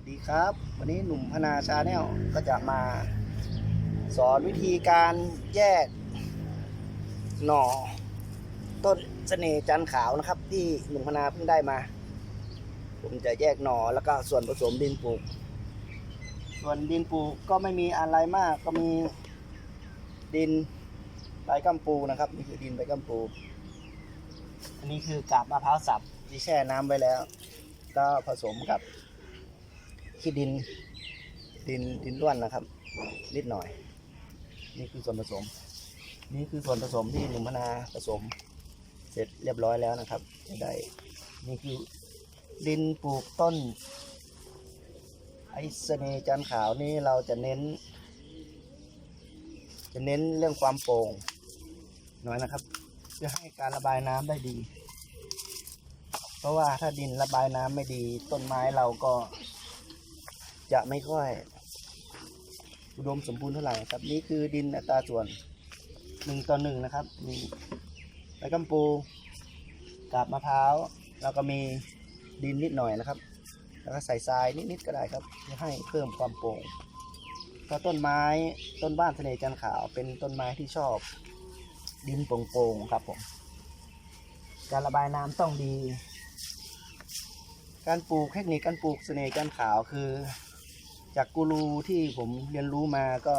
วัสดีครับ วันนี้หนุ่มพนาชาแนลก็จะมา สอนวิธีการแยก หน่อ ต้นเสน่จันขาวนะครับ ที่หนุ่มพนาเพิ่งได้มา ผมจะแยกหน่อแล้วก็ส่วนผสมดินปลูก ส่วนดินปลูกก็ไม่มีอะไรมากก็มีดินใบกัมปูนะครับนี่คือดินใบกัมปู อันนี้คือกาบมะพร้าวสับที่แช่น้ำไว้แล้ว ก็ผสมกับ ขี้ดิน ดินดินร่วนนะครับ นิดหน่อย นี่คือส่วนผสม นี่คือส่วนผสมที่หนุ่มพนาผสม เสร็จเรียบร้อยแล้วนะครับจะได้นี่คือดินปลูกต้น ไอเสนจันขาวนี่เราจะเน้น จะเน้นเรื่องความโปร่งหน่อยนะครับ เพื่อให้การระบายน้ำได้ดี เพราะว่าถ้าดินระบายน้ำไม่ดี ต้นไม้เราก็ จะไม่ค่อย อุดมสมบูรณ์เท่าไหร่ครับ นี่คือดินอัตราส่วนหนึ่งต่อหนึ่งนะครับ มีใบกัมปูกาบมะพร้าวแล้วก็มีดินนิดหน่อยนะครับ แล้วก็ใส่ทรายนิดๆก็ได้ครับเพื่อให้เพิ่มความโปร่งเพราะต้นไม้ต้นบ้านทะเลจันขาวเป็นต้นไม้ที่ชอบ ดินโปร่งๆครับผมการระบายน้ำต้องดี การปลูกเทคนิคการปลูกเสน่ห์จันทร์ขาวคือ จากกูรูที่ผมเรียนรู้มาก็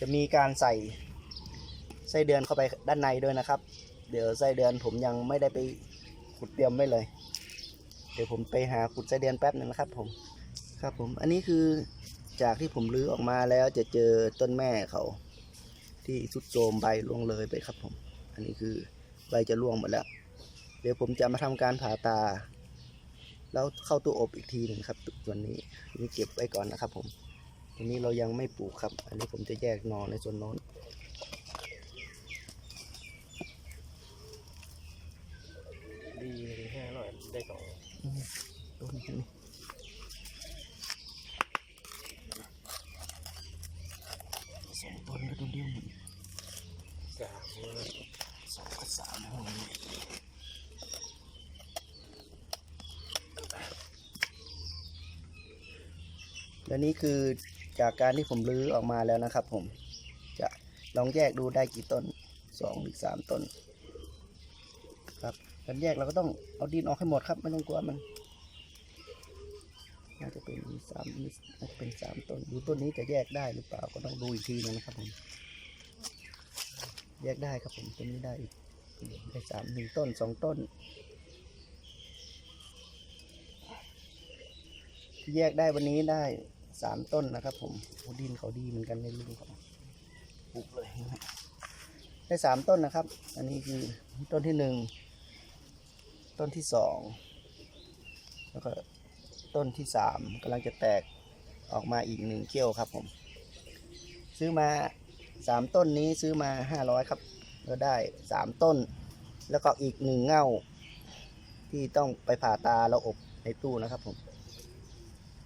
จะมีการใส่ไส้เดือนเข้าไปด้านในด้วยนะครับ เดี๋ยวไส้เดือนผมยังไม่ได้ไปขุดเตรียมไว้เลย เดี๋ยวผมไปหาขุดไส้เดือนแป๊บหนึงนะครับ ผมครับผมอันนี้คือจากที่ผมรื้อออกมาแล้วจะเจอต้นแม่เขา ที่สุดโทมใบร่วงเลยไปครับผม อันนี้คือใบจะร่วงหมดแล้ว เดี๋ยวผมจะมาทำการผ่าตา แล้วเข้าตู้อบอีกทีหนึ่งครับส่วนนี้นี่เก็บไว้ก่อนนะครับผมตัวนี้เรายังไม่ปลูกครับ อันนี้ผมจะแยกหนอในส่วนโน้นดีเลยแค่อร่อยได้สองต้นนี้สองต้นก็ต้นเดียวหมด สามเลย สองกับสามห้องนี้ และนี่คือจากการที่ผมรื้อออกมาแล้วนะครับ ผมจะลองแยกดูได้กี่ต้นสองหรือสามต้น ครับการแยกเราก็ต้องเอาดินออกให้หมดครับ ไม่ต้องกลัวมันน่าจะเป็นสามน่าจะเป็นสามต้นดูต้นนี้จะแยกได้หรือเปล่าก็ต้องดูอีกทีหนึงนะครับผม แยกได้ครับผมต้นนี้ได้อีกได้สามหนึ่งต้นสองต้นที่แยกได้วันนี้ได้ สามต้นนะครับ ผมดินเขาดีเหมือนกันในรุ่นของปลูกเลยนะได้สามต้นนะครับ อันนี้คือต้นที่หนึ่งต้นที่สองแล้วก็ต้นที่สามกำลังจะแตกออกมาอีกหนึ่งเขี้ยวครับ ผม ซื้อมาสามต้นนี้ซื้อมาห้าร้อยครับก็ได้สามต้น แล้วก็อีกหนึ่งเง่า ที่ต้องไปผ่าตาแล้วอบในตู้นะครับผม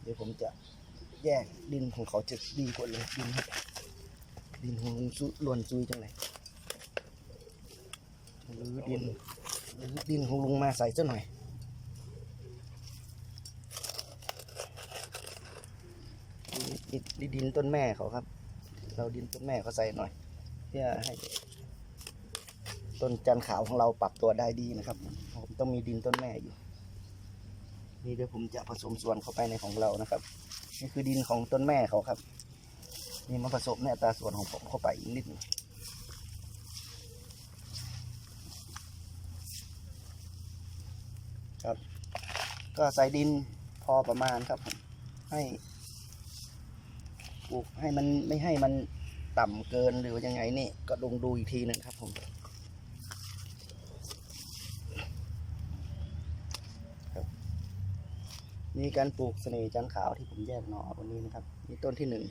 เดี๋ยวผมจะ แยกดินของเขาจะดีกว่าเลยดินดินของลุงซุลวนซุยจังเลยหรือดินหรือดินของลุงมาใส่ซะหน่อยนี่นี่ดินต้นแม่เขาครับ เราดินต้นแม่เขาใส่หน่อย เพื่อให้ต้นจันขาวของเราปรับตัวได้ดีนะครับผมต้องมีดินต้นแม่อยู่ นี่เดี๋ยวผมจะผสมส่วนเข้าไปในของเรานะครับ นี่คือดินของต้นแม่เขาครับ นี่มาผสมในอัตราส่วนของผมเข้าไปอีกนิดหนึงครับ ก็ใส่ดินพอประมาณครับผมให้ปลูกให้มันไม่ให้มันต่ำเกินหรือว่ายังไงนี่ก็ลองดูอีกทีหนึ่งครับผม นี่การปลูกเสน่ห์จันขาวที่ผมแยกหน่อวันนี้นะครับนี่ต้นที่หนึ่ง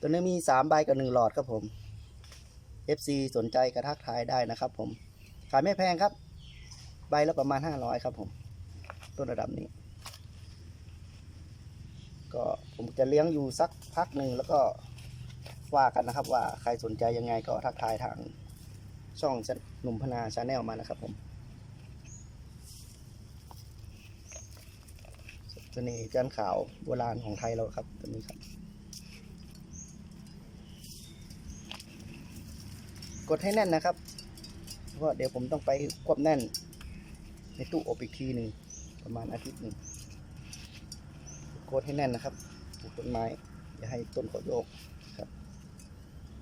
ต้นนี้มีสามใบกับหนึ่งหลอดครับผม FC สนใจกระทักทายได้นะครับผม ขายไม่แพงครับ ใบละประมาณห้าร้อยครับผม ต้นระดับนี้ ก็ผมจะเลี้ยงอยู่สักพักหนึ่งแล้วก็ว่ากันนะครับว่าใครสนใจยังไงก็ทักทายทางช่องหนุ่มพนาชาแนลมานะครับผม เสน่ห์จันขาวโบราณของไทยเราครับตัวนี้ครับ กดให้แน่นนะครับ เพราะเดี๋ยวผมต้องไปควบแน่น ในตู้อบอีกทีหนึ่งประมาณอาทิตย์หนึ่งกดให้แน่นนะครับปลูกต้นไม้ อย่าให้ต้นเขาโยกครับ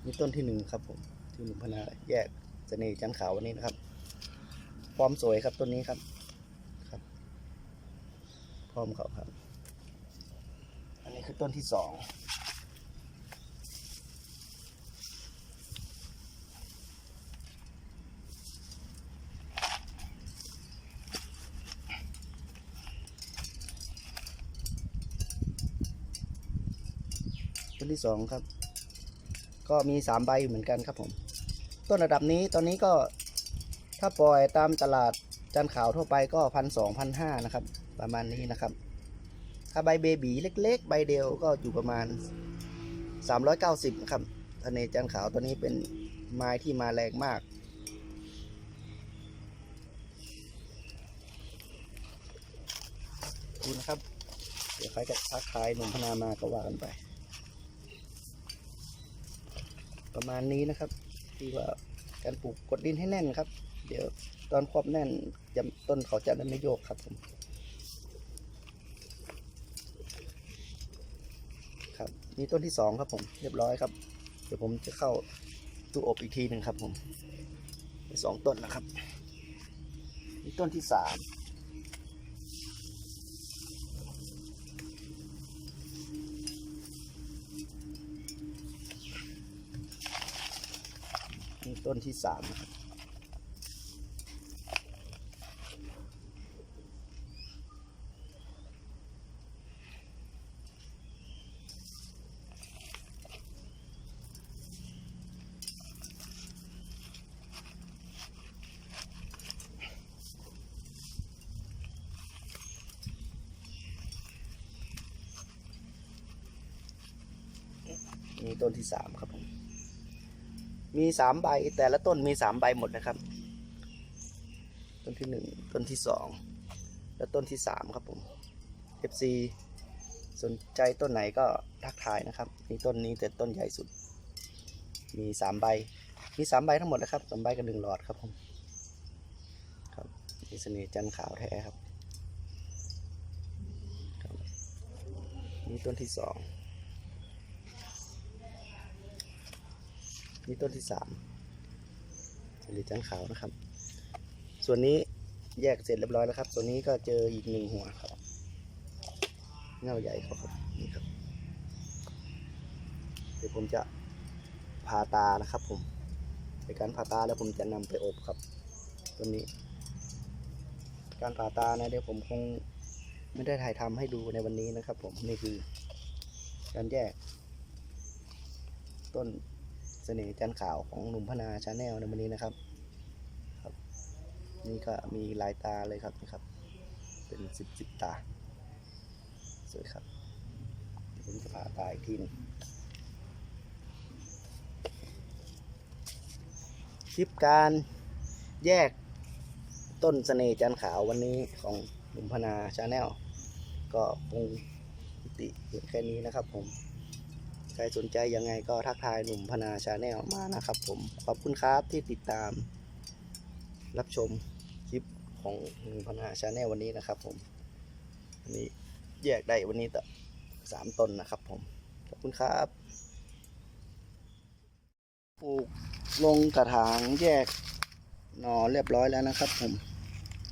นี่ต้นที่หนึ่งครับผมที่หนุ่มพนาแยกเสน่ห์จันขาววันนี้นะครับพร้อมสวยครับต้นนี้ครับ อมเขาครับ อันนี้คือต้นที่สองต้นที่สองครับ ก็มีสามใบเหมือนกันครับผม ต้นระดับนี้ตอนนี้ก็ถ้าปล่อยตามตลาดจันขาวทั่วไปก็พันสองพันห้านะครับ ประมาณนี้นะครับ ถ้าใบเบบีเล็ก ๆ ใบเดียวก็อยู่ประมาณ 390นะครับทะเลจันขาวตัวนี้เป็นไม้ที่มาแรงมาก ดูนะครับ เดี๋ยวใครจะทักทายหนุ่มพนามาก็ว่ากันไป ประมาณนี้นะครับที่ว่าการปลูกกดดินให้แน่นครับ เดี๋ยวตอนควบแน่นจะต้นเขาจะได้ไม่โยกครับผมครับ นี่ต้นที่สองครับผม เรียบร้อยครับ เดี๋ยวผมจะเข้าตู้อบอีกทีหนึ่งครับผมสองต้นนะครับ นี่ต้นที่สามนี่ต้นที่สามนะครับ ต้นที่สามครับผมมีสามใบแต่ละต้นมีสามใบหมดนะครับ ต้นที่หนึ่งต้นที่สองและต้นที่สามครับผม FC สนใจต้นไหนก็ทักทายนะครับนี่ต้นนี้แต่ต้นใหญ่สุด มีสามใบมีสามใบทั้งหมดนะครับสามใบกับหนึ่งหลอดครับผมครับมีเสน่ห์จันทร์ขาวแท้ครับครับนี่ต้นที่สอง นี่ต้นที่สามหรือจันขาวนะครับ ส่วนนี้แยกเสร็จเรียบร้อยแล้วครับ ส่วนนี้ก็เจออีกหนึ่งหัวครับเงาใหญ่เขาครับนี่ครับ เดี๋ยวผมจะผ่าตานะครับ ผมในการผ่าตาแล้วผมจะนำไปอบครับตัวนี้ การผ่าตานะเดี๋ยวผมคงไม่ได้ถ่ายทำให้ดูในวันนี้นะครับ ผมนี่คือ การแยก ต้น สน่ห์จันขาวของหนุ่มพนาชาแนลในวันนี้นะครับครับ นี่ก็มีลายตาเลยครับนะครับ เป็นสิบสิบตา สวยครับเดี๋ยวผมจะผ่าตาอีกทีนึงคลิปการแยกต้นเสน่ห์จันขาววันนี้ของหนุ่มพนาชาแนลก็คงติเพียงแค่นี้นะครับผม ครสนใจยังไงก็ทักทายหนุ่มพนาชาแนลมานะครับผมขอบคุณครับที่ติดตาม รับชมคลิปของหนุ่มพนาชาแนลวันนี้นะครับ ผมอันนี้แยกได้วันนี้ต่อสามต้นนะครับผมขอบคุณครับปลูกลงกระถางแยกหน่อเรียบร้อยแล้วนะครับ ผม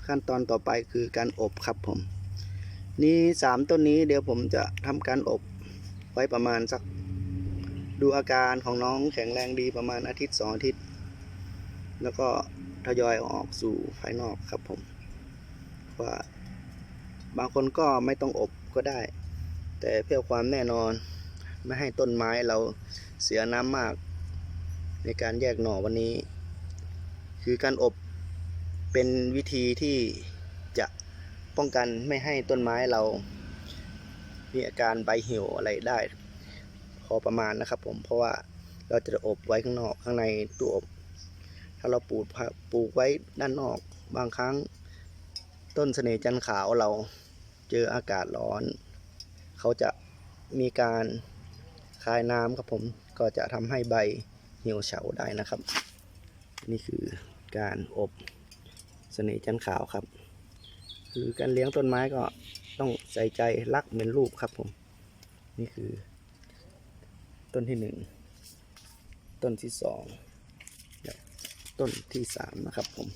ขั้นตอนต่อไปคือการอบครับผม นี่สามต้นนี้เดี๋ยวผมจะทำการอบไว้ประมาณสัก ดูอาการของน้องแข็งแรงดีประมาณอาทิตย์สองอาทิตย์ แล้วก็ทยอยเอาออกสู่ภายนอกครับผม ว่า บางคนก็ไม่ต้องอบก็ได้ แต่เพื่อความแน่นอนไม่ให้ต้นไม้เราเสียน้ำมาก ในการแยกหน่อวันนี้ คือการอบเป็นวิธีที่จะป้องกันไม่ให้ต้นไม้เรา มีอาการใบเหี่ยวอะไรได้ พอประมาณนะครับ ผมเพราะว่าเราจะอบไว้ข้างนอกข้างในตู้อบ ถ้าเราปลูกปลูกไว้ด้านนอก บางครั้ง ต้นเสน่ห์จันขาวเราเจออากาศร้อน เขาจะมีการคายน้ำครับผมก็จะทำให้ใบเหี่ยวเฉาได้นะครับ นี่คือการอบเสน่ห์จันขาวครับ คือการเลี้ยงต้นไม้ก็ต้องใส่ใจรักเหมือนลูกครับผม นี่คือ ต้นที่หนึ่งต้นที่สองต้นที่สามนะครับผม